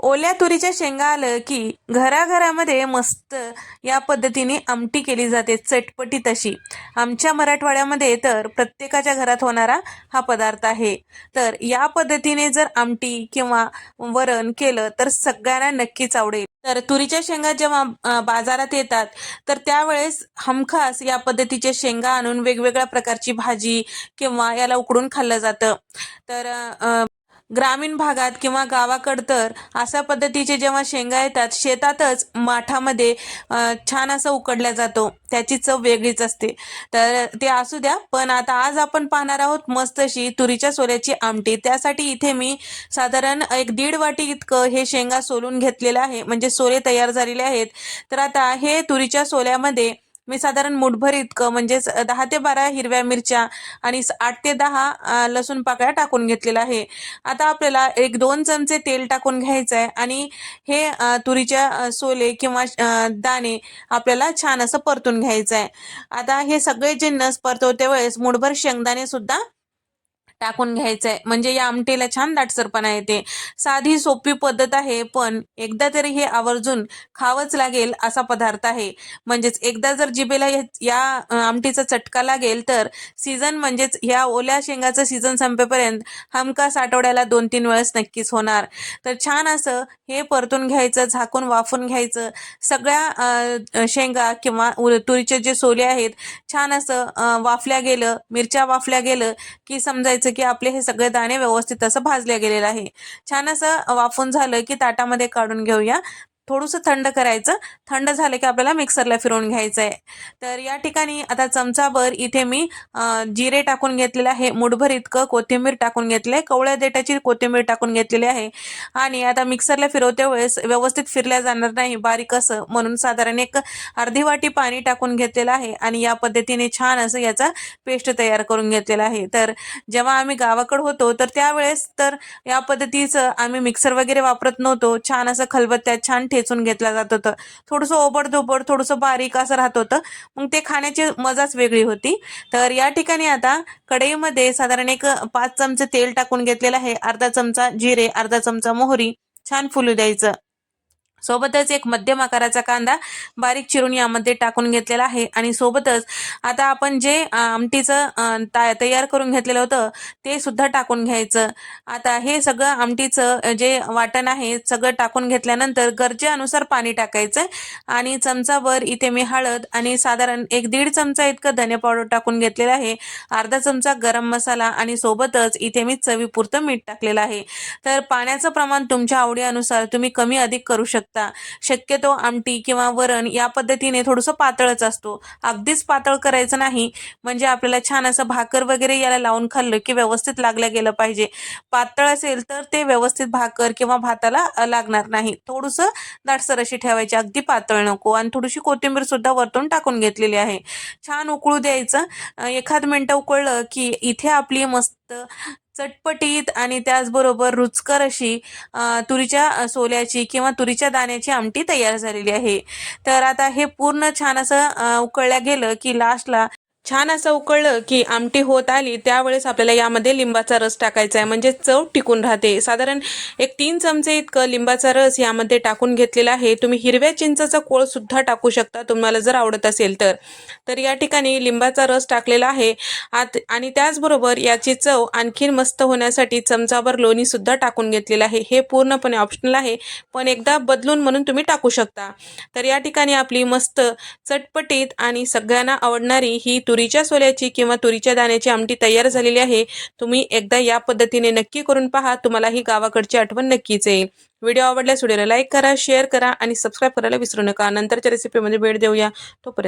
ओल्या तुरीच्या शेंगा आलं की घराघरामध्ये मस्त या पद्धतीने आमटी केली जाते चटपटी तशी आमच्या मराठवाड्यामध्ये तर प्रत्येकाच्या घरात होणारा हा पदार्थ आहे. तर या पद्धतीने जर आमटी किंवा वरण केलं तर सगळ्यांना नक्कीच आवडेल. तर तुरीच्या शेंगा जेव्हा बाजारात येतात तर त्यावेळेस हमखास या पद्धतीचे शेंगा आणून वेगवेगळ्या प्रकारची भाजी किंवा याला उकडून खाल्लं जातं. तर ग्रामीण भागात किंवा गावाकडं तर अशा पद्धतीचे जेव्हा शेंगा येतात शेतातच माठामध्ये छान असं उकडल्या जातो. त्याची चव वेगळीच असते. तर ते असू द्या पण आता आज आपण पाहणार आहोत मस्त अशी तुरीच्या सोल्याची आमटी. त्यासाठी इथे मी साधारण एक दीड वाटी इतकं हे शेंगा सोलून घेतलेलं आहे. म्हणजे सोले तयार झालेले आहेत. तर आता हे तुरीच्या सोल्यामध्ये मी साधारण मुठभर इतकं म्हणजेच दहा ते बारा हिरव्या मिरच्या आणि आठ ते दहा लसूण पाकळ्या टाकून घेतलेला आहे. आता आपल्याला एक दोन चमचे तेल टाकून घ्यायचं आहे आणि हे तुरीच्या सोले किंवा दाणे आपल्याला छान असं परतून घ्यायचं आहे आता हे सगळे जिन्नस परतवते वेळेस मुठभर शेंगदाणे सुद्धा टाकून घ्यायचं आहे म्हणजे या आमटीला छान दाटसरपणा येते. साधी सोपी पद्धत आहे पण एकदा तरी हे आवर्जून खावंच लागेल असा पदार्थ आहे. म्हणजेच एकदा जर जिभेला या- आमटीचा चटका लागेल तर सीझन म्हणजेच ह्या ओल्या शेंगाचं सीझन संपेपर्यंत हमखास आठवड्याला दोन तीन वेळेस नक्कीच होणार. तर छान असं हे परतून घ्यायचं झाकून वाफून घ्यायचं. सगळ्या शेंगा किंवा तुरीचे जे सोले आहेत छान असं वाफल्या गेलं मिरच्या वाफल्या गेलं की समजायचं की आपले हे सगळे दाणे व्यवस्थित असं भाजले गेलेलं आहे. छान असं वाफून झालं की ताटामध्ये काढून घेऊया. थोडंसं थंड करायचं. थंड झालं की आपल्याला मिक्सरला फिरवून घ्यायचं आहे तर या ठिकाणी आता चमचाभर इथे मी जिरे टाकून घेतलेलं आहे. मुठभर इतकं कोथिंबीर टाकून घेतलं आहे कवळ्या देठाची कोथिंबीर टाकून घेतलेली आहे. आणि आता मिक्सरला फिरवत्या वेळेस व्यवस्थित फिरल्या जाणार नाही. बारीक असं म्हणून साधारण एक अर्धी वाटी पाणी टाकून घेतलेलं आहे. आणि या पद्धतीने छान असं याचा पेस्ट तयार करून घेतलेला आहे. तर जेव्हा आम्ही गावाकडं होतो तर त्यावेळेस तर या पद्धतीचं आम्ही मिक्सर वगैरे वापरत नव्हतो. छान असं खलबत्त्यात छान ठेचून घेतलं जात होतं. थोडंसं ओबडधोबड थोडंसं बारीक असं राहत होतं. मग ते खाण्याची मजाच वेगळी होती. तर या ठिकाणी आता कढईमध्ये साधारण एक पाच चमचे तेल टाकून घेतलेलं आहे. अर्धा चमचा जिरे अर्धा चमचा मोहरी. छान फुलू द्यायचं. सोबतच एक मध्यम आकाराचा कांदा बारीक चिरून यामध्ये टाकून घेतलेला आहे. आणि सोबतच आता आपण जे आमटीचं ता तयार करून घेतलेलं होतं ते सुद्धा टाकून घ्यायचं. आता हे सगळं आमटीचं जे वाटण आहे सगळं टाकून घेतल्यानंतर गरजेनुसार पाणी टाकायचं. आणि चमचाभर इथे मी हळद आणि साधारण एक दीड चमचा इतकं धने पावडर टाकून घेतलेलं आहे. अर्धा चमचा गरम मसाला आणि सोबतच इथे मी चवीपुरतं मीठ टाकलेलं आहे. तर पाण्याचं प्रमाण तुमच्या आवडीनुसार तुम्ही कमी अधिक करू शकता. शक्यतो आमटी किंवा वरण या पद्धतीने थोडंसं पातळच असतो. अगदीच पातळ करायचं नाही. म्हणजे आपल्याला छान असं भाकर वगैरे याला लावून खाल्लं की व्यवस्थित लागलं गेलं पाहिजे. पातळ असेल तर ते व्यवस्थित भाकर किंवा भाताला लागणार नाही. थोडंसं दाटसर अशी ठेवायची. अगदी पातळ नको. आणि थोडीशी कोथिंबीर सुद्धा वरतून टाकून घेतलेली आहे. छान उकळू द्यायचं. एखाद मिनटं उकळलं की इथे आपली मस्त चटपटीत आणि त्याचबरोबर रुचकर अशी तुरीच्या सोल्याची किंवा तुरीच्या दाण्याची आमटी तयार झालेली आहे. तर आता हे पूर्ण छान असं उकळल्या गेलं की लास्टला छान असं उकळलं की आमटी होत आली त्यावेळेस आपल्याला यामध्ये लिंबाचा रस टाकायचा आहे म्हणजे चव टिकून राहते. साधारण एक तीन चमचे इतकं लिंबाचा रस यामध्ये टाकून घेतलेला आहे. तुम्ही हिरव्या चिंचाचा कोळ सुद्धा टाकू शकता तुम्हाला जर आवडत असेल तर. तर या ठिकाणी लिंबाचा रस टाकलेला आहे. आत आणि त्याचबरोबर याची चव आणखीन मस्त होण्यासाठी चमचाभर लोणी सुद्धा टाकून घेतलेलं आहे. हे पूर्णपणे ऑप्शनल आहे. पण एकदा बदलून म्हणून तुम्ही टाकू शकता. तर या ठिकाणी आपली मस्त चटपटीत आणि सगळ्यांना आवडणारी ही तुरीच्या सोल्याची किंवा तुरीच्या दाण्याची आमटी तयार झालेली आहे. तुम्ही एकदा या पद्धतीने नक्की करून पहा. तुम्हाला ही गावाकडची आठवण नक्कीच येईल. व्हिडिओ आवडल्यास व्हिडिओला लाईक करा शेअर करा आणि सबस्क्राईब करायला विसरू नका. नंतरच्या रेसिपीमध्ये भेट देऊया. तोपर्यंत